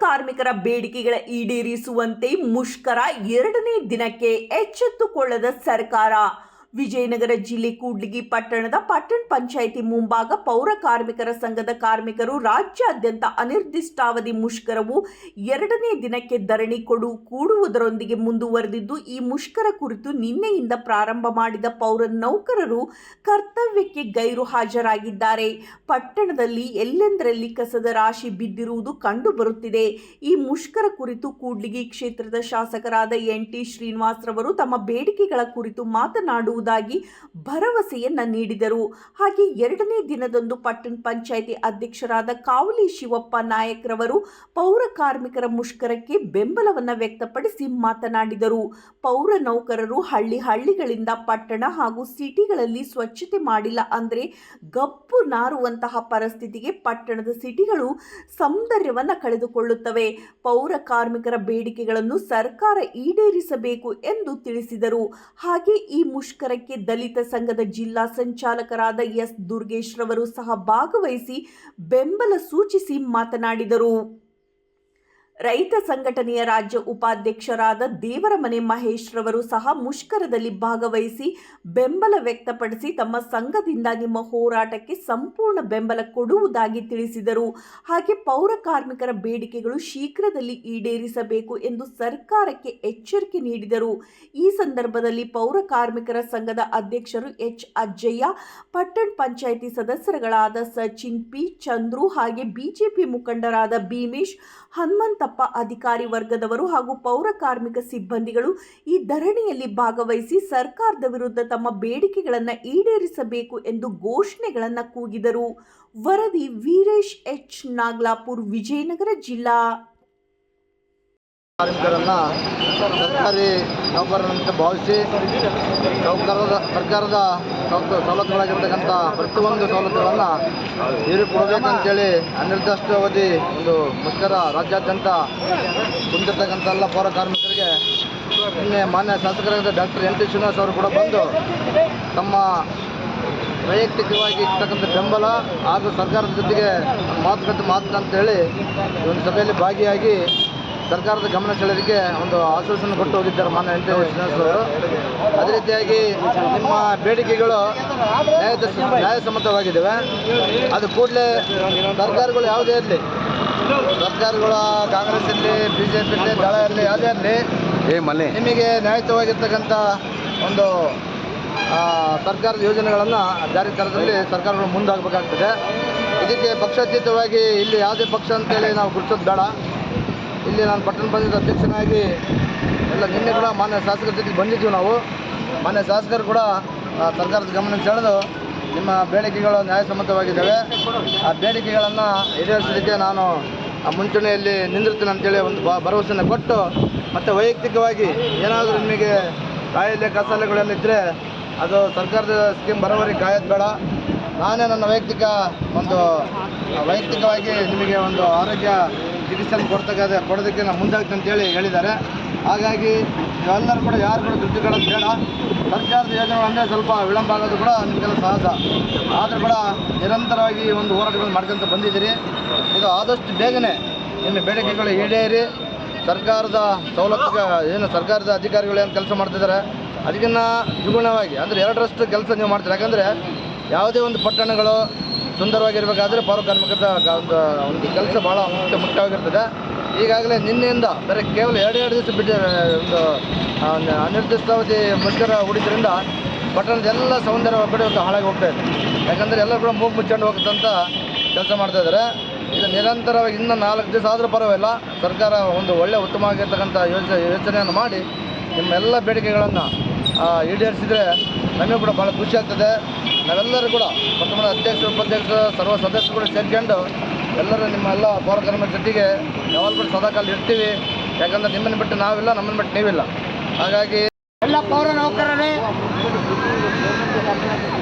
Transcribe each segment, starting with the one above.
ಕಾರ್ಮಿಕರ ಬೇಡಿಕೆಗಳ ಈಡೇರಿಸುವಂತೆ ಮುಷ್ಕರ ಎರಡನೇ ದಿನಕ್ಕೆ ಎಚ್ಚೆತ್ತುಕೊಳ್ಳದ ಸರ್ಕಾರ. ವಿಜಯನಗರ ಜಿಲ್ಲೆ ಕೂಡ್ಲಿಗಿ ಪಟ್ಟಣದ ಪಟ್ಟಣ ಪಂಚಾಯಿತಿ ಮುಂಭಾಗ ಪೌರ ಕಾರ್ಮಿಕರ ಸಂಘದ ಕಾರ್ಮಿಕರು ರಾಜ್ಯಾದ್ಯಂತ ಅನಿರ್ದಿಷ್ಟಾವಧಿ ಮುಷ್ಕರವು ಎರಡನೇ ದಿನಕ್ಕೆ ಧರಣಿ ಕೊಡು ಕೂಡುವುದರೊಂದಿಗೆ ಮುಂದುವರೆದಿದ್ದು, ಈ ಮುಷ್ಕರ ಕುರಿತು ನಿನ್ನೆಯಿಂದ ಪ್ರಾರಂಭ ಮಾಡಿದ ಪೌರ ನೌಕರರು ಕರ್ತವ್ಯಕ್ಕೆ ಗೈರು ಹಾಜರಾಗಿದ್ದಾರೆ. ಪಟ್ಟಣದಲ್ಲಿ ಎಲ್ಲೆಂದರಲ್ಲಿ ಕಸದ ರಾಶಿ ಬಿದ್ದಿರುವುದು ಕಂಡುಬರುತ್ತಿದೆ ಈ ಮುಷ್ಕರ ಕುರಿತು ಕೂಡ್ಲಿಗಿ ಕ್ಷೇತ್ರದ ಶಾಸಕರಾದ ಎನ್ ಟಿ ಶ್ರೀನಿವಾಸ್ರವರು ತಮ್ಮ ಬೇಡಿಕೆಗಳ ಕುರಿತು ಮಾತನಾಡುವುದಾಗಿ ಭರವಸೆಯನ್ನ ನೀಡಿದರು. ಹಾಗೆ ಎರಡನೇ ದಿನದಂದು ಪಟ್ಟಣ ಪಂಚಾಯಿತಿ ಅಧ್ಯಕ್ಷರಾದ ಕಾವಲಿ ಶಿವಪ್ಪ ನಾಯಕ್ ರವರು ಪೌರ ಕಾರ್ಮಿಕರ ಮುಷ್ಕರಕ್ಕೆ ಬೆಂಬಲವನ್ನ ವ್ಯಕ್ತಪಡಿಸಿ ಮಾತನಾಡಿದರು. ಪೌರ ನೌಕರರು ಹಳ್ಳಿ ಹಳ್ಳಿಗಳಿಂದ ಪಟ್ಟಣ ಹಾಗೂ ಸಿಟಿಗಳಲ್ಲಿ ಸ್ವಚ್ಛತೆ ಮಾಡಿಲ್ಲ ಅಂದ್ರೆ ಗಪ್ಪು ನಾರುವಂತಹ ಪರಿಸ್ಥಿತಿಗೆ ಪಟ್ಟಣದ ಸಿಟಿಗಳು ಸೌಂದರ್ಯವನ್ನ ಕಳೆದುಕೊಳ್ಳುತ್ತವೆ. ಪೌರ ಕಾರ್ಮಿಕರ ಬೇಡಿಕೆಗಳನ್ನು ಸರ್ಕಾರ ಈಡೇರಿಸಬೇಕು ಎಂದು ತಿಳಿಸಿದರು. ಹಾಗೆ ಈ ಮುಷ್ಕರಕ್ಕೆ ದಲಿತ ಸಂಘದ ಜಿಲ್ಲಾ ಸಂಚಾಲಕರಾದ ಎಸ್ ದುರ್ಗೇಶ್ ರವರು ಸಹ ಭಾಗವಹಿಸಿ ಬೆಂಬಲ ಸೂಚಿಸಿ ಮಾತನಾಡಿದರು. ರೈತ ಸಂಘಟನೆಯ ರಾಜ್ಯ ಉಪಾಧ್ಯಕ್ಷರಾದ ದೇವರಮನೆ ಮಹೇಶ್ ರವರು ಸಹ ಮುಷ್ಕರದಲ್ಲಿ ಭಾಗವಹಿಸಿ ಬೆಂಬಲ ವ್ಯಕ್ತಪಡಿಸಿ ತಮ್ಮ ಸಂಘದಿಂದ ನಿಮ್ಮ ಹೋರಾಟಕ್ಕೆ ಸಂಪೂರ್ಣ ಬೆಂಬಲ ಕೊಡುವುದಾಗಿ ತಿಳಿಸಿದರು. ಹಾಗೆ ಪೌರ ಕಾರ್ಮಿಕರ ಬೇಡಿಕೆಗಳು ಶೀಘ್ರದಲ್ಲಿ ಈಡೇರಿಸಬೇಕು ಎಂದು ಸರ್ಕಾರಕ್ಕೆ ಎಚ್ಚರಿಕೆ ನೀಡಿದರು. ಈ ಸಂದರ್ಭದಲ್ಲಿ ಪೌರ ಕಾರ್ಮಿಕರ ಸಂಘದ ಅಧ್ಯಕ್ಷರು ಎಚ್. ಅಜ್ಜಯ್ಯ, ಪಟ್ಟಣ ಪಂಚಾಯಿತಿ ಸದಸ್ಯರುಗಳಾದ ಸಚಿನ್ ಪಿ. ಚಂದ್ರು ಹಾಗೆ ಬಿಜೆಪಿ ಮುಖಂಡರಾದ ಭೀಮೇಶ್ ಹನುಮಂತಪ್ಪ ಅಧಿಕಾರಿ ವರ್ಗದವರು ಹಾಗೂ ಪೌರ ಕಾರ್ಮಿಕ ಸಿಬ್ಬಂದಿಗಳು ಈ ಧರಣಿಯಲ್ಲಿ ಭಾಗವಹಿಸಿ ಸರ್ಕಾರದ ವಿರುದ್ಧ ತಮ್ಮ ಬೇಡಿಕೆಗಳನ್ನು ಈಡೇರಿಸಬೇಕು ಎಂದು ಘೋಷಣೆಗಳನ್ನು ಕೂಗಿದರು. ವರದಿ ವೀರೇಶ್ ಎಚ್. ನಾಗ್ಲಾಪುರ್, ವಿಜಯನಗರ ಜಿಲ್ಲಾ. ಕಾರ್ಮಿಕರನ್ನ ಸರ್ಕಾರಿ ನೌಕರರಂತೆ ಭಾವಿಸಿ ಸರ್ಕಾರದ ಸರ್ಕಾರದ ಸವಲತ್ತುಗಳಾಗಿರ್ತಕ್ಕಂಥ ಪ್ರತಿಯೊಂದು ಸವಲತ್ತುಗಳನ್ನು ನೀರು ಕೊಡಬೇಕಂತೇಳಿ ಅನಿರ್ದಿಷ್ಟಾವಧಿ ಒಂದು ಮುಷ್ಕರ ರಾಜ್ಯಾದ್ಯಂತ ಕುಂತಿರ್ತಕ್ಕಂಥ ಎಲ್ಲ ಪೌರ ಕಾರ್ಮಿಕರಿಗೆ ನಿನ್ನೆ ಮಾನ್ಯ ಶಾಸಕರಾದ ಡಾಕ್ಟರ್ ಎನ್ ಟಿ ಶ್ರೀನಿವಾಸ್ ಅವರು ಕೂಡ ಬಂದು ತಮ್ಮ ವೈಯಕ್ತಿಕವಾಗಿ ಇರ್ತಕ್ಕಂಥ ಬೆಂಬಲ ಹಾಗೂ ಸರ್ಕಾರದ ಜೊತೆಗೆ ಮಾತುಕತೆ ಮಾತು ಅಂತೇಳಿ ಒಂದು ಸಭೆಯಲ್ಲಿ ಭಾಗಿಯಾಗಿ ಸರ್ಕಾರದ ಗಮನ ಸೆಳೆಯೋದಕ್ಕೆ ಒಂದು ಆಶ್ವಾಸನೆ ಕೊಟ್ಟು ಹೋಗಿದ್ದಾರೆ ಮಾನ್ಯ ಅವರು. ಅದೇ ರೀತಿಯಾಗಿ ನಿಮ್ಮ ಬೇಡಿಕೆಗಳು ನ್ಯಾಯದ ನ್ಯಾಯಸಮ್ಮತವಾಗಿದ್ದಾವೆ. ಅದು ಕೂಡಲೇ ಸರ್ಕಾರಗಳು ಯಾವುದೇ ಇರಲಿ ಸರ್ಕಾರಗಳು ಕಾಂಗ್ರೆಸ್ ಇರಲಿ ಬಿ ಜೆ ಪಿ ಇರಲಿ ದಳ ಇರಲಿ ಯಾವುದೇ ಇರಲಿ ನಿಮಗೆ ನ್ಯಾಯಯುತವಾಗಿರ್ತಕ್ಕಂಥ ಒಂದು ಸರ್ಕಾರದ ಯೋಜನೆಗಳನ್ನು ಜಾರಿ ತರದಲ್ಲಿ ಸರ್ಕಾರಗಳು ಮುಂದಾಗಬೇಕಾಗ್ತದೆ. ಇದಕ್ಕೆ ಪಕ್ಷಾತೀತವಾಗಿ ಇಲ್ಲಿ ಯಾವುದೇ ಪಕ್ಷ ಅಂತೇಳಿ ನಾವು ಗುರುತಿಸೋದು ಬೇಡ. ಇಲ್ಲಿ ನಾನು ಪಟ್ಟಣ ಪಂಚಾಯತ್ ಅಧ್ಯಕ್ಷನಾಗಿ ಎಲ್ಲ ನಿನ್ನೆ ಕೂಡ ಮಾನ್ಯ ಶಾಸಕರ ಜೊತೆ ಬಂದಿದ್ದೀವಿ ನಾವು. ಮಾನ್ಯ ಶಾಸಕರು ಕೂಡ ಸರ್ಕಾರದ ಗಮನ ಸೆಳೆದು ನಿಮ್ಮ ಬೇಡಿಕೆಗಳು ನ್ಯಾಯಸಮ್ಮತವಾಗಿದ್ದಾವೆ. ಆ ಬೇಡಿಕೆಗಳನ್ನು ಈಡೇರಿಸೋದಕ್ಕೆ ನಾನು ಆ ಮುಂಚೂಣಿಯಲ್ಲಿ ನಿಂದಿರ್ತೀನಿ ಅಂತೇಳಿ ಒಂದು ಭರವಸೆಯನ್ನು ಕೊಟ್ಟು, ಮತ್ತು ವೈಯಕ್ತಿಕವಾಗಿ ಏನಾದರೂ ನಿಮಗೆ ಕಾಯಿಲೆ ಕಸಾಲೆಗಳೇನಿದ್ದರೆ ಅದು ಸರ್ಕಾರದ ಸ್ಕೀಮ್ ಬರೋವರೆಗೆ ಕಾಯೋದು ಬೇಡ. ನಾನೇ ನನ್ನ ವೈಯಕ್ತಿಕ ಒಂದು, ವೈಯಕ್ತಿಕವಾಗಿ ನಿಮಗೆ ಒಂದು ಆರೋಗ್ಯ ಚಿಕಿತ್ಸೆಯನ್ನು ಕೊಡ್ತಕ್ಕಂಥ ಕೊಡೋದಕ್ಕೆ ನಾವು ಮುಂದಾಗ್ತೀನಿ ಅಂತೇಳಿ ಹೇಳಿದ್ದಾರೆ. ಹಾಗಾಗಿ ಎಲ್ಲರೂ ಕೂಡ ಯಾರು ಕೂಡ ದುಡ್ಡು ಕೊಡೋದು ಬೇಡ. ಸರ್ಕಾರದ ಯೋಜನೆಗಳು ಅಂದರೆ ಸ್ವಲ್ಪ ವಿಳಂಬ ಆಗೋದು ಕೂಡ ನಿಮಗೆಲ್ಲ ಸಹಜ. ಆದರೂ ಕೂಡ ನಿರಂತರವಾಗಿ ಒಂದು ಹೋರಾಟಗಳು ಮಾಡ್ಕೊಂತ ಬಂದಿದ್ದೀರಿ. ಇದು ಆದಷ್ಟು ಬೇಗನೆ ನಿಮ್ಮ ಬೇಡಿಕೆಗಳು ಈಡೇರಿ. ಸರ್ಕಾರದ ಸವಲತ್ತು ಏನು ಸರ್ಕಾರದ ಅಧಿಕಾರಿಗಳು ಏನು ಕೆಲಸ ಮಾಡ್ತಿದ್ದಾರೆ ಅದಕ್ಕಿಂತ ದ್ವಿಗುಣವಾಗಿ ಅಂದರೆ ಎರಡರಷ್ಟು ಕೆಲಸ ನೀವು ಮಾಡ್ತೀರಿ. ಯಾಕಂದರೆ ಯಾವುದೇ ಒಂದು ಪಟ್ಟಣಗಳು ಸುಂದರವಾಗಿರಬೇಕಾದ್ರೆ ಪೌರ ಕಾರ್ಮಿಕರ ಒಂದು ಒಂದು ಕೆಲಸ ಭಾಳ ಮುಖ್ಯ ಮುಖ್ಯವಾಗಿರ್ತದೆ. ಈಗಾಗಲೇ ನಿನ್ನೆಯಿಂದ ಬರೀ ಕೇವಲ ಎರಡು ಎರಡು ದಿವಸ ಬಿಟ್ಟು ಒಂದು ಅನಿರ್ದಿಷ್ಟಾವಧಿ ಮುಷ್ಕರ ಹೂಡಿದ್ರಿಂದ ಪಟ್ಟಣದ ಎಲ್ಲ ಸೌಂದರ್ಯ ಕಡೆ ಒಂದು ಹಾಳಾಗಿ ಹೋಗ್ತಾ ಇದೆ. ಯಾಕಂದರೆ ಎಲ್ಲರೂ ಕೂಡ ಮೂಗು ಮುಚ್ಕೊಂಡು ಹೋಗುತ್ತಂತ ಕೆಲಸ ಮಾಡ್ತಾ ಇದ್ದಾರೆ. ಇದು ನಿರಂತರವಾಗಿ ಇನ್ನೂ ನಾಲ್ಕು ದಿವಸ ಆದರೂ ಪರವಾಗಿಲ್ಲ. ಸರ್ಕಾರ ಒಂದು ಒಳ್ಳೆಯ ಉತ್ತಮವಾಗಿರ್ತಕ್ಕಂಥ ಯೋಜನೆ ಯೋಚನೆಯನ್ನು ಮಾಡಿ ನಿಮ್ಮೆಲ್ಲ ಬೇಡಿಕೆಗಳನ್ನು ಈಡೇರಿಸಿದರೆ ನಮಗೂ ಕೂಡ ಭಾಳ ಖುಷಿ ಆಗ್ತದೆ. ನಾವೆಲ್ಲರೂ ಕೂಡ ಪ್ರಥಮ ಅಧ್ಯಕ್ಷ ಉಪಾಧ್ಯಕ್ಷ ಸರ್ವ ಸದಸ್ಯರುಗಳು ಸೇರಿಕೊಂಡು ಎಲ್ಲರೂ ನಿಮ್ಮ ಎಲ್ಲ ಪೌರ ಕಾರ್ಮಿಕರ ಜೊತೆಗೆ ಯಾವಾಗಲೂ ಕೂಡ ಸದಾಕಾಲ ಇರ್ತೀವಿ. ಯಾಕಂದ್ರೆ ನಿಮ್ಮನ್ನು ಬಿಟ್ಟು ನಾವಿಲ್ಲ, ನಮ್ಮನ್ನು ಬಿಟ್ಟು ನೀವಿಲ್ಲ. ಹಾಗಾಗಿ ಎಲ್ಲ ಪೌರ ನೌಕರರೇ,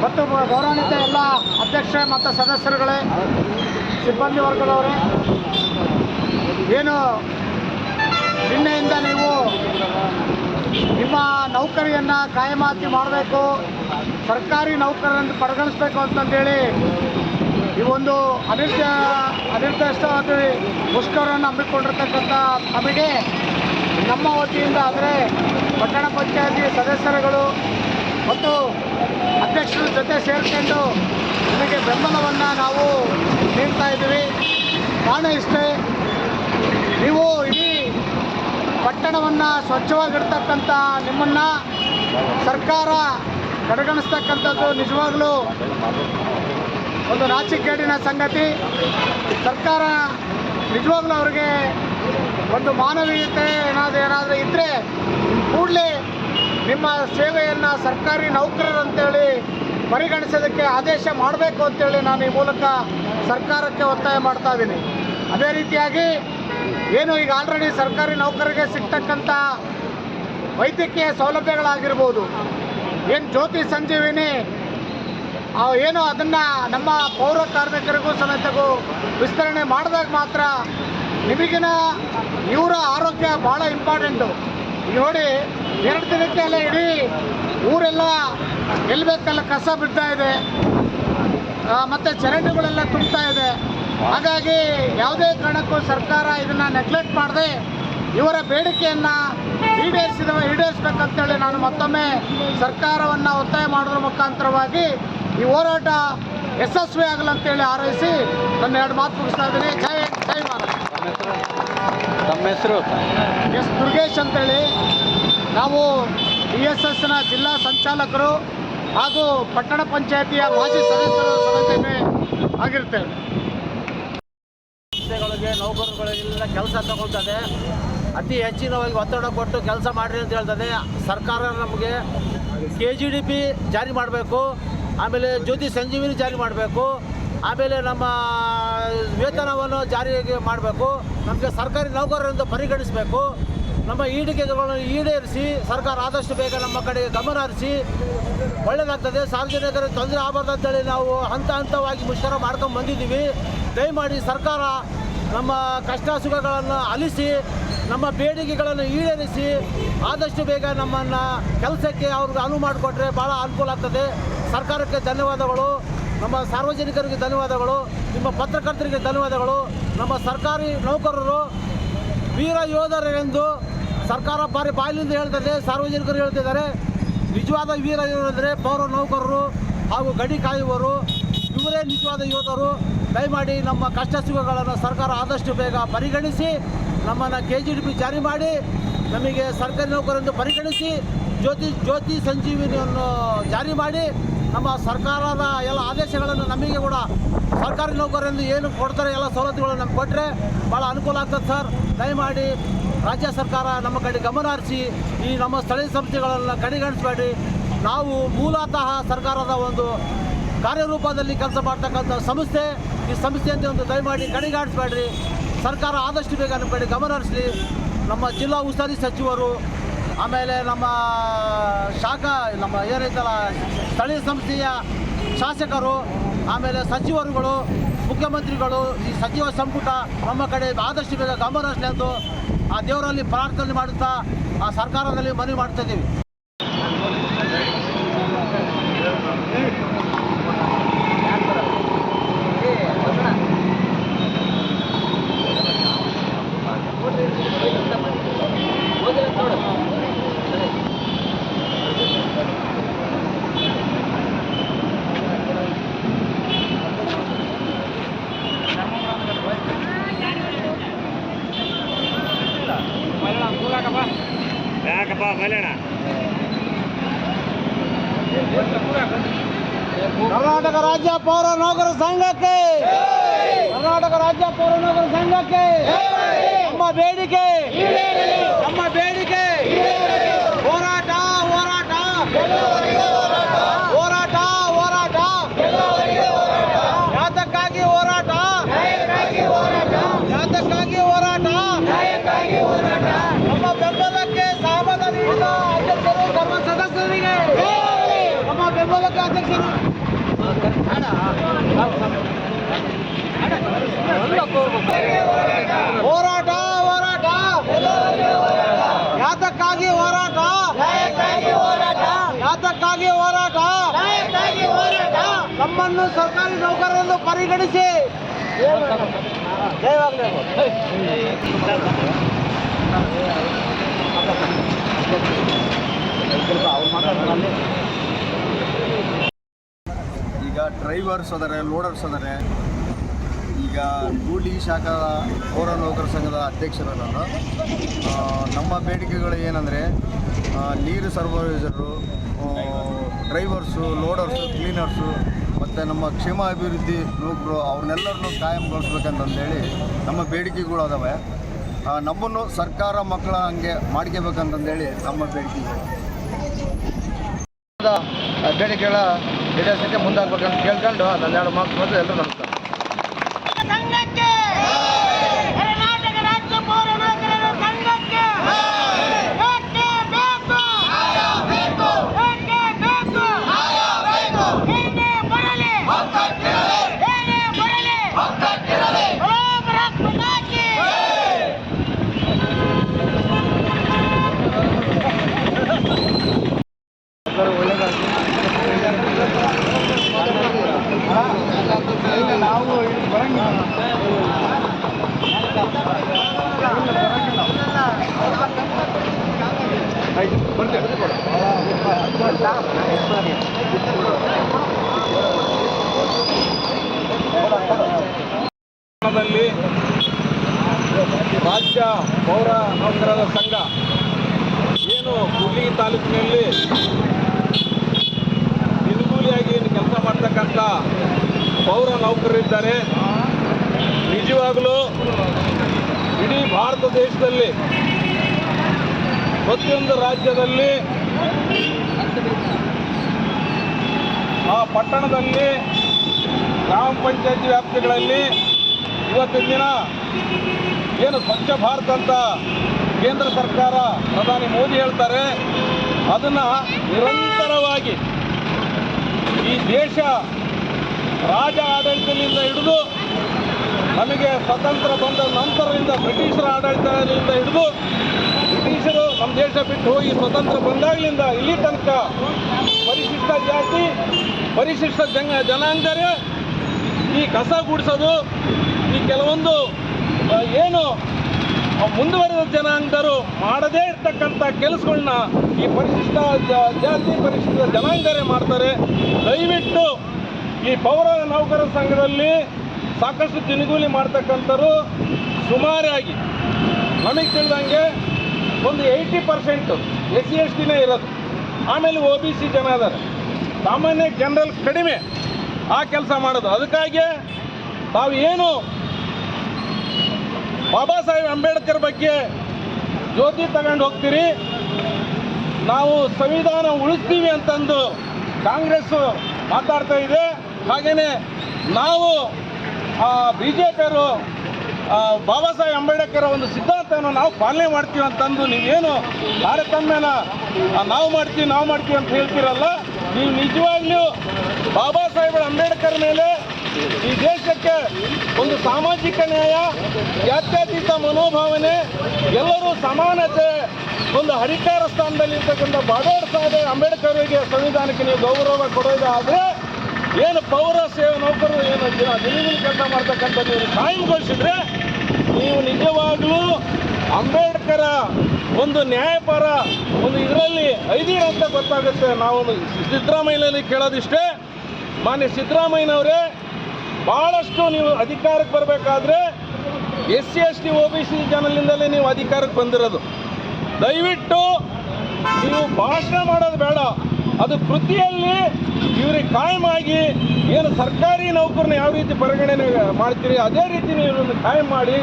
ಮತ್ತು ಗೌರವಾನ್ವಿತ ಎಲ್ಲ ಅಧ್ಯಕ್ಷ ಮತ್ತು ಸದಸ್ಯರುಗಳೇ, ಸಿಬ್ಬಂದಿ ವರ್ಗದವರೇ, ಏನು ನಿನ್ನೆಯಿಂದ ನೀವು ನಿಮ್ಮ ನೌಕರಿಯನ್ನು ಕಾಯಮಾತಿ ಮಾಡಬೇಕು, ಸರ್ಕಾರಿ ನೌಕರರನ್ನು ಪರಿಗಣಿಸಬೇಕು ಅಂತಂದೇಳಿ ಈ ಒಂದು ಅನಿರ್ದ ಅನಿರ್ದಿಷ್ಟವಾದ ಮುಷ್ಕರವನ್ನು ಹಮ್ಮಿಕೊಂಡಿರ್ತಕ್ಕಂಥ ಕಮಿಟಿ ನಮ್ಮ ವತಿಯಿಂದ ಆದರೆ ಪಟ್ಟಣ ಪಂಚಾಯತಿ ಸದಸ್ಯರುಗಳು ಮತ್ತು ಅಧ್ಯಕ್ಷರ ಜೊತೆ ಸೇರಿಕೊಂಡು ನಿಮಗೆ ಬೆಂಬಲವನ್ನು ನಾವು ನೀಡ್ತಾ ಇದ್ದೀವಿ. ಕಾರಣ ಇಷ್ಟೇ, ನೀವು ಇಡೀ ಪಟ್ಟಣವನ್ನು ಸ್ವಚ್ಛವಾಗಿರ್ತಕ್ಕಂಥ ನಿಮ್ಮನ್ನು ಸರ್ಕಾರ ಕಡೆಗಣಿಸ್ತಕ್ಕಂಥದ್ದು ನಿಜವಾಗಲೂ ಒಂದು ರಾಜಕೀಯ ಸಂಗತಿ. ಸರ್ಕಾರ ನಿಜವಾಗ್ಲೂ ಅವರಿಗೆ ಒಂದು ಮಾನವೀಯತೆ ಏನಾದರೂ ಏನಾದರೂ ಇದ್ದರೆ ಕೂಡಲೇ ನಿಮ್ಮ ಸೇವೆಯನ್ನು ಸರ್ಕಾರಿ ನೌಕರರಂತೇಳಿ ಪರಿಗಣಿಸೋದಕ್ಕೆ ಆದೇಶ ಮಾಡಬೇಕು ಅಂತೇಳಿ ನಾನು ಈ ಮೂಲಕ ಸರ್ಕಾರಕ್ಕೆ ಒತ್ತಾಯ ಮಾಡ್ತಾ ಇದ್ದೀನಿ. ಅದೇ ರೀತಿಯಾಗಿ ಏನು ಈಗ ಆಲ್ರೆಡಿ ಸರ್ಕಾರಿ ನೌಕರರಿಗೆ ಸಿಗ್ತಕ್ಕಂಥ ವೈದ್ಯಕೀಯ ಸೌಲಭ್ಯಗಳಾಗಿರ್ಬೋದು. ಏನು ಜ್ಯೋತಿ ಸಂಜೀವಿನಿ ಏನು ಅದನ್ನು ನಮ್ಮ ಪೌರ ಕಾರ್ಮಿಕರಿಗೂ ಸಮೇತಗೂ ವಿಸ್ತರಣೆ ಮಾಡಿದಾಗ ಮಾತ್ರ ನಿಮಗಿನ ಇವರ ಆರೋಗ್ಯ ಭಾಳ ಇಂಪಾರ್ಟೆಂಟು ನೋಡಿ, ಎರಡು ದಿನಕ್ಕೆ ಅಲ್ಲ ಇಡೀ ಊರೆಲ್ಲ ಎಲ್ಲಿ ಬೇಕಲ್ಲ ಕಸ ಬಿಡ್ತಾ ಇದೆ. ಮತ್ತೆ ಚರಂಡಿಗಳೆಲ್ಲ ತುಂಬ್ತಾ ಇದೆ. ಹಾಗಾಗಿ ಯಾವುದೇ ಕಾರಣಕ್ಕೂ ಸರ್ಕಾರ ಇದನ್ನು ನೆಗ್ಲೆಕ್ಟ್ ಮಾಡದೆ ಇವರ ಬೇಡಿಕೆಯನ್ನು ಈಡೇರಿಸಿದ ಈಡೇರಿಸ್ಬೇಕಂತೇಳಿ ನಾನು ಮತ್ತೊಮ್ಮೆ ಸರ್ಕಾರವನ್ನು ಒತ್ತಾಯ ಮಾಡೋದ್ರ ಮುಖಾಂತರವಾಗಿ ಈ ಹೋರಾಟ ಯಶಸ್ವಿ ಆಗಲಂತೇಳಿ ಆರೈಸಿ ನನ್ನ ಎರಡು ಮಾತು ಮುಗಿಸ್ತಾ ಇದ್ದೀನಿ. ಜೈ ಜೈ ತಮ್ಮ ಹೆಸರು? ಎಸ್ ದುರ್ಗೇಶ್ ಅಂತೇಳಿ. ನಾವು ಬಿ ಎಸ್ ಎಸ್ನ ಜಿಲ್ಲಾ ಸಂಚಾಲಕರು ಹಾಗೂ ಪಟ್ಟಣ ಪಂಚಾಯತಿಯ ಮಾಜಿ ಸದಸ್ಯರು ಸದಸ್ಯ ಆಗಿರ್ತೇವೆ. ನೌಕರರುಗಳಿಗೆಲ್ಲ ಕೆಲಸ ತಗೊಳ್ತದೆ. ಅತಿ ಹೆಚ್ಚಿನವಾಗಿ ಒತ್ತಡ ಕೊಟ್ಟು ಕೆಲಸ ಮಾಡಿರಿ ಅಂತ ಹೇಳ್ತದೆ. ಸರ್ಕಾರ ನಮಗೆ ಕೆ ಜಿ ಡಿ ಪಿ ಜಾರಿ ಮಾಡಬೇಕು. ಆಮೇಲೆ ಜ್ಯೋತಿ ಸಂಜೀವಿನಿ ಜಾರಿ ಮಾಡಬೇಕು. ಆಮೇಲೆ ನಮ್ಮ ವೇತನವನ್ನು ಜಾರಿಗೆ ಮಾಡಬೇಕು. ನಮಗೆ ಸರ್ಕಾರಿ ನೌಕರರಿಂದ ಪರಿಗಣಿಸಬೇಕು. ನಮ್ಮ ಈಡಿಕೆಗಳನ್ನು ಈಡೇರಿಸಿ ಸರ್ಕಾರ ಆದಷ್ಟು ಬೇಗ ನಮ್ಮ ಕಡೆಗೆ ಗಮನ ಹರಿಸಿ ಒಳ್ಳೆಯದಾಗ್ತದೆ ಸಾರ್ವಜನಿಕರಿಗೆ ತೊಂದರೆ ಆಗಬಾರ್ದು ಅಂತೇಳಿ ನಾವು ಹಂತ ಹಂತವಾಗಿ ಮುಷ್ಕರ ಮಾಡ್ಕೊಂಡು ಬಂದಿದ್ದೀವಿ. ದಯಮಾಡಿ ಸರ್ಕಾರ ನಮ್ಮ ಕಷ್ಟ ಸುಖಗಳನ್ನು ಅಲಿಸಿ, ನಮ್ಮ ಬೇಡಿಕೆಗಳನ್ನು ಈಡೇರಿಸಿ, ಆದಷ್ಟು ಬೇಗ ನಮ್ಮನ್ನು ಕೆಲಸಕ್ಕೆ ಅವ್ರಿಗೆ ಅನುವು ಮಾಡಿಕೊಟ್ರೆ ಭಾಳ ಅನುಕೂಲ ಆಗ್ತದೆ. ಸರ್ಕಾರಕ್ಕೆ ಧನ್ಯವಾದಗಳು. ನಮ್ಮ ಸಾರ್ವಜನಿಕರಿಗೆ ಧನ್ಯವಾದಗಳು. ನಿಮ್ಮ ಪತ್ರಕರ್ತರಿಗೆ ಧನ್ಯವಾದಗಳು. ನಮ್ಮ ಸರ್ಕಾರಿ ನೌಕರರು, ವೀರ ಯೋಧರೆಂದು ಸರ್ಕಾರ ಬಾರಿ ಬಾಯಿಲಿಂದ ಹೇಳ್ತದೆ, ಸಾರ್ವಜನಿಕರು ಹೇಳ್ತಿದ್ದಾರೆ. ನಿಜವಾದ ವೀರ ಯೋಧರೆಂದರೆ ಪೌರ ನೌಕರರು ಹಾಗೂ ಗಡಿ ಕಾಯುವವರು. ಇವರೇ ನಿಜವಾದ ಯೋಧರು, ದಯಮಾಡಿ ನಮ್ಮ ಕಷ್ಟ ಸುಖಗಳನ್ನು ಸರ್ಕಾರ ಆದಷ್ಟು ಬೇಗ ಪರಿಗಣಿಸಿ, ನಮ್ಮನ್ನು ಕೆ ಜಿ ಡಿ ಪಿ ಜಾರಿ ಮಾಡಿ, ನಮಗೆ ಸರ್ಕಾರಿ ನೌಕರೆಂದು ಪರಿಗಣಿಸಿ, ಜ್ಯೋತಿ ಜ್ಯೋತಿ ಸಂಜೀವಿನಿಯನ್ನು ಜಾರಿ ಮಾಡಿ, ನಮ್ಮ ಸರ್ಕಾರದ ಎಲ್ಲ ಆದೇಶಗಳನ್ನು ನಮಗೆ ಕೂಡ ಸರ್ಕಾರಿ ನೌಕರೆಂದು ಏನು ಕೊಡ್ತಾರೆ, ಎಲ್ಲ ಸವಲತ್ತುಗಳನ್ನು ನಮ್ಗೆ ಕೊಟ್ಟರೆ ಭಾಳ ಅನುಕೂಲ ಆಗ್ತದೆ ಸರ್. ದಯಮಾಡಿ ರಾಜ್ಯ ಸರ್ಕಾರ ನಮ್ಮ ಕಡೆ ಗಮನ ಹರಿಸಿ, ಈ ನಮ್ಮ ಸ್ಥಳೀಯ ಸಂಸ್ಥೆಗಳನ್ನು ಕಡೆಗಣಿಸಬೇಡಿ. ನಾವು ಮೂಲತಃ ಸರ್ಕಾರದ ಒಂದು ಕಾರ್ಯರೂಪದಲ್ಲಿ ಕೆಲಸ ಮಾಡ್ತಕ್ಕಂಥ ಸಂಸ್ಥೆ, ಈ ಸಂಸ್ಥೆಯಂತೆ ಅಂತ ಒಂದು ದಯಮಾಡಿ ಕಡೆಗಾಣಿಸ್ಬೇಡ್ರಿ ಸರ್ಕಾರ ಆದಷ್ಟು ಬೇಗ ನಮ್ಮ ಕಡೆ ಗಮನ ಹರಿಸಲಿ. ನಮ್ಮ ಜಿಲ್ಲಾ ಉಸ್ತುವಾರಿ ಸಚಿವರು, ಆಮೇಲೆ ನಮ್ಮ ಶಾಖಾ, ನಮ್ಮ ಏನೈತಲ್ಲ ಸ್ಥಳೀಯ ಸಂಸ್ಥೆಯ ಶಾಸಕರು, ಆಮೇಲೆ ಸಚಿವರುಗಳು, ಮುಖ್ಯಮಂತ್ರಿಗಳು, ಈ ಸಚಿವ ಸಂಪುಟ ನಮ್ಮ ಕಡೆ ಆದಷ್ಟು ಬೇಗ ಗಮನ ಹರಿಸಲಿ ಎಂದು ಆ ದೇವರಲ್ಲಿ ಪ್ರಾರ್ಥನೆ ಮಾಡುತ್ತಾ, ಆ ಸರ್ಕಾರದಲ್ಲಿ ಮನವಿ ಮಾಡ್ತಾ ಇದ್ದೀವಿ. ಪೌರ ನೌಕರ ಸಂಘಕ್ಕೆ. ಕರ್ನಾಟಕ ರಾಜ್ಯ ಪೌರ ನೌಕರ ಸಂಘಕ್ಕೆ ನಮ್ಮ ಬೇಡಿಕೆ ನಮ್ಮ ಬೇಡಿಕೆ ಹೋರಾಟ ಹೋರಾಟ ಹೋರಾಟ ಹೋರಾಟ ಯಾತಕ್ಕಾಗಿ ಹೋರಾಟ ಯಾತಕ್ಕಾಗಿ ಹೋರಾಟ ನಮ್ಮ ಬೆಂಬಲಕ್ಕೆ ಸಹಮತ ನೀಡಿದ ಅಧ್ಯಕ್ಷರು ಸರ್ವ ಸದಸ್ಯರಿಗೆ ನಮ್ಮ ಬೆಂಬಲಕ್ಕೆ ಅಧ್ಯಕ್ಷರು ಹೋರಾಟ ಹೋರಾಟ. ಯಾತಕ್ಕಾಗಿ ಹೋರಾಟ? ಯಾತಕ್ಕಾಗಿ ಹೋರಾಟ? ನಮ್ಮನ್ನು ಸರ್ಕಾರಿ ನೌಕರರನ್ನು ಪರಿಗಣಿಸಿ. ಜಯವಾಗಲಿ ಈಗ ಡ್ರೈವರ್ಸ್ ಅದಾರೆ ಲೋಡರ್ಸ್ ಅದಾರೆ. ಈಗ ಕೂಲಿ ಶಾಖಾ ಪೌರ ನೌಕರ ಸಂಘದ ಅಧ್ಯಕ್ಷರು ನಾನು ನಮ್ಮ ಬೇಡಿಕೆಗಳು ಏನಂದರೆ ನೀರು ಸರ್ವೈಸರು ಡ್ರೈವರ್ಸು ಲೋಡರ್ಸು ಕ್ಲೀನರ್ಸು ಮತ್ತು ನಮ್ಮ ಕ್ಷೇಮ ಅಭಿವೃದ್ಧಿ ನೌಕರು ಅವ್ರನ್ನೆಲ್ಲರನ್ನು ಕಾಯಂಗೊಳಿಸ್ಬೇಕಂತಂದೇಳಿ ನಮ್ಮ ಬೇಡಿಕೆಗಳು ಅದಾವೆ. ನಮ್ಮನ್ನು ಸರ್ಕಾರ ಮಕ್ಕಳ ಹಂಗೆ ಮಾಡ್ಕೋಬೇಕಂತಂದೇಳಿ ನಮ್ಮ ಬೇಡಿಕೆಗಳು. ಬೇಡಿಕೆಗಳ ಈಡೇರಿಸಕ್ಕೆ ಮುಂದಾಗಬೇಕಂತ ಕೇಳ್ಕೊಂಡು ನನ್ನೆರಡು ಮಾರ್ಕ್ಸ್ ಮತ್ತು ಎಲ್ಲರೂ ನಮಸ್ಕಾರ ಸಂಘಕ್ಕೆ ಕರ್ನಾಟಕ ರಾಜ್ಯ ಪೌರ ನೌಕರರ ಸಂಘಕ್ಕೆ ಬೇಕೇ ಬೇಕು ಬೇಕೇ ಬೇಕು ಏನೇ ಬರಲಿ ಏನೇ ಬರಲಿ ಬರೋಬರಾತ್ಮಕವಾಗಿ ದಲ್ಲಿ ರಾಜ್ಯ ಪೌರ ನೌಕರರ ಸಂಘ. ಏನು ಕೂಡ್ಲಿಗಿ ತಾಲೂಕಿನಲ್ಲಿ ದಿನಗೂಲಿಯಾಗಿ ಕೆಲಸ ಮಾಡ್ತಕ್ಕಂಥ ಪೌರ ನೌಕರರಿದ್ದಾರೆ. ನಿಜವಾಗಲೂ ಇಡೀ ಭಾರತ ದೇಶದಲ್ಲಿ ಪ್ರತಿಯೊಂದು ರಾಜ್ಯದಲ್ಲಿ ಆ ಪಟ್ಟಣದಲ್ಲಿ ಗ್ರಾಮ ಪಂಚಾಯತಿ ವ್ಯಾಪ್ತಿಗಳಲ್ಲಿ ಇವತ್ತಿನ ದಿನ ಏನು ಸ್ವಚ್ಛ ಭಾರತ ಅಂತ ಕೇಂದ್ರ ಸರ್ಕಾರ ಪ್ರಧಾನಿ ಮೋದಿ ಹೇಳ್ತಾರೆ, ಅದನ್ನು ನಿರಂತರವಾಗಿ ಈ ದೇಶ ರಾಜ ಆಡಳಿತದಿಂದ ಹಿಡಿದು ನಮಗೆ ಸ್ವತಂತ್ರ ಬಂದ ನಂತರದಿಂದ ಬ್ರಿಟಿಷರ ಆಡಳಿತದಿಂದ ಹಿಡಿದು ಬ್ರಿಟಿಷರು ನಮ್ಮ ದೇಶ ಬಿಟ್ಟು ಹೋಗಿ ಸ್ವತಂತ್ರ ಬಂದಾಗಲಿಂದ ಇಲ್ಲಿ ತನಕ ಪರಿಶಿಷ್ಟ ಜಾತಿ, ಪರಿಶಿಷ್ಟ ಜನ ಜನಾಂಗರೇ ಈ ಕಸ ಗುಡಿಸೋದು, ಈ ಕೆಲವೊಂದು ಏನು ಮುಂದುವರೆದ ಜನಾಂಗರು ಮಾಡದೇ ಇರ್ತಕ್ಕಂಥ ಕೆಲಸಗಳನ್ನ ಈ ಪರಿಶಿಷ್ಟ ಜಾತಿ, ಪರಿಶಿಷ್ಟ ಜನಾಂಗರೇ ಮಾಡ್ತಾರೆ. ದಯವಿಟ್ಟು ಈ ಪೌರ ನೌಕರರ ಸಂಘದಲ್ಲಿ ಸಾಕಷ್ಟು ದಿನಗೂಲಿ ಮಾಡ್ತಕ್ಕಂಥರು ಸುಮಾರಾಗಿ ನಮಗೆ ತಿಳಿದಂಗೆ ಒಂದು eighty percent S C S ಟಿನೇ ಇರೋದು. ಆಮೇಲೆ ಒ ಬಿ ಸಿ ಜನ ಇದ್ದಾರೆ ಸಾಮಾನ್ಯ ಜನರಲ್ ಕಡಿಮೆ ಆ ಕೆಲಸ ಮಾಡೋದು. ಅದಕ್ಕಾಗಿ ತಾವು ಏನು ಬಾಬಾ ಸಾಹೇಬ್ ಅಂಬೇಡ್ಕರ್ ಬಗ್ಗೆ ಜ್ಯೋತಿ ತಗೊಂಡು ಹೋಗ್ತೀರಿ. ನಾವು ಸಂವಿಧಾನ ಉಳಿಸ್ತೀವಿ ಅಂತಂದು ಕಾಂಗ್ರೆಸ್ ಮಾತಾಡ್ತಾ ಇದೆ. ಹಾಗೆಯೇ ನಾವು ಬಿ ಜೆ ಪಿಯವರು ಬಾಬಾ ಸಾಹೇಬ್ ಅಂಬೇಡ್ಕರ್ ಒಂದು ಸಿದ್ಧಾಂತವನ್ನು ನಾವು ಪಾಲನೆ ಮಾಡ್ತೀವಿ ಅಂತಂದು ನೀವೇನು ತಾರತಮ್ಯನ ನಾವು ಮಾಡ್ತೀವಿ ನಾವು ಮಾಡ್ತೀವಿ ಅಂತ ಹೇಳ್ತೀರಲ್ಲ, ನೀವು ನಿಜವಾಗ್ಲೂ ಬಾಬಾ ಸಾಹೇಬ್ ಅಂಬೇಡ್ಕರ್ ಮೇಲೆ ಈ ದೇಶಕ್ಕೆ ಒಂದು ಸಾಮಾಜಿಕ ನ್ಯಾಯ ಜಾತ್ಯತೀತ ಮನೋಭಾವನೆ, ಎಲ್ಲರೂ ಸಮಾನತೆ, ಒಂದು ಹರಿಕಾರ ಸ್ಥಾನದಲ್ಲಿ ಇರ್ತಕ್ಕಂಥ ಬಾಬಾ ಸಾಹೇಬ್ ಅಂಬೇಡ್ಕರ್ಗೆ ಸಂವಿಧಾನಕ್ಕೆ ನೀವು ಗೌರವ ಕೊಡೋದಾದರೆ ಏನು ಪೌರ ಸೇವೆ ನೌಕರರು ಏನು ದಿನಗೂಲಿ ಕೆಲಸ ಮಾಡ್ತಕ್ಕಂಥ ನೀವು ಕಾಯಂಗೊಳಿಸಿದ್ರೆ ನೀವು ನಿಜವಾಗ್ಲೂ ಅಂಬೇಡ್ಕರ ಒಂದು ನ್ಯಾಯಪರ, ಒಂದು ಇದರಲ್ಲಿ ಐದೀರ ಅಂತ ಗೊತ್ತಾಗುತ್ತೆ. ನಾವು ಸಿದ್ದರಾಮಯ್ಯನಲ್ಲಿ ಕೇಳೋದಿಷ್ಟೇ. ಮಾನ್ಯ ಸಿದ್ದರಾಮಯ್ಯನವರೇ ಭಾಳಷ್ಟು ನೀವು ಅಧಿಕಾರಕ್ಕೆ ಬರಬೇಕಾದ್ರೆ S C, S T, O B C ಜನಲಿಂದಲೇ ನೀವು ಅಧಿಕಾರಕ್ಕೆ ಬಂದಿರೋದು. ದಯವಿಟ್ಟು ನೀವು ಭಾಷಣ ಮಾಡೋದು ಬೇಡ. ಅದು ಕೃತಿಯಲ್ಲಿ ಇವರಿಗೆ ಕಾಯಮಾಗಿ ಏನು ಸರ್ಕಾರಿ ನೌಕರನ್ನ ಯಾವ ರೀತಿ ಪರಿಗಣನೆ ಮಾಡ್ತೀರಿ, ಅದೇ ರೀತಿ ನೀವು ಇವ್ರನ್ನ ಕಾಯಂ ಮಾಡಿ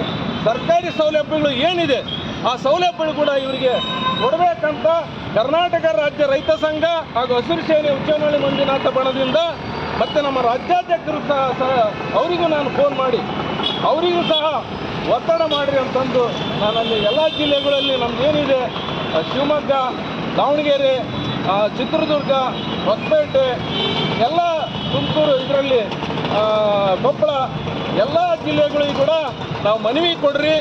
ಸರ್ಕಾರಿ ಸೌಲಭ್ಯಗಳು ಏನಿದೆ, ಆ ಸೌಲಭ್ಯಗಳು ಕೂಡ ಇವರಿಗೆ ಕೊಡಬೇಕಂತ ಕರ್ನಾಟಕ ರಾಜ್ಯ ರೈತ ಸಂಘ ಹಾಗೂ ಹಸಿರು ಸೇನೆ ಉಚ್ಚನಹಳ್ಳಿ ಮಂಜುನಾಥ ಬಣದಿಂದ ಮತ್ತು ನಮ್ಮ ರಾಜ್ಯಾಧ್ಯಕ್ಷರು ಸಹ ಸಹ ಅವರಿಗೂ ನಾನು ಫೋನ್ ಮಾಡಿ, ಅವರಿಗೂ ಸಹ ಒತ್ತಡ ಮಾಡಿರಿ ಅಂತಂದು ನಾನಲ್ಲಿ ಎಲ್ಲ ಜಿಲ್ಲೆಗಳಲ್ಲಿ ನಮ್ದು ಏನಿದೆ, ಶಿವಮೊಗ್ಗ, ದಾವಣಗೆರೆ ಚಿತ್ರದುರ್ಗ, ಹೊಸಪೇಟೆ, ಎಲ್ಲ ತುಮಕೂರು ಇದರಲ್ಲಿ ಕೊಪ್ಪಳ ಎಲ್ಲ ಜಿಲ್ಲೆಗಳಿಗೂ ಕೂಡ ನಾವು ಮನವಿ ಕೊಡ್ರಿ.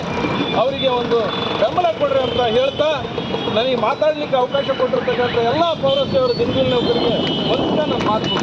ಅವರಿಗೆ ಒಂದು ಬೆಂಬಲ ಕೊಡ್ರಿ ಅಂತ ಹೇಳ್ತಾ ನನಗೆ ಮಾತಾಡಲಿಕ್ಕೆ ಅವಕಾಶ ಕೊಟ್ಟಿರ್ತಕ್ಕಂಥ ಎಲ್ಲ ಪೌರಸ್ಥೆಯವರು ದಿನಗೂಲಿ ನೌಕರಿಗೆ ಒಂದು ಮಾತು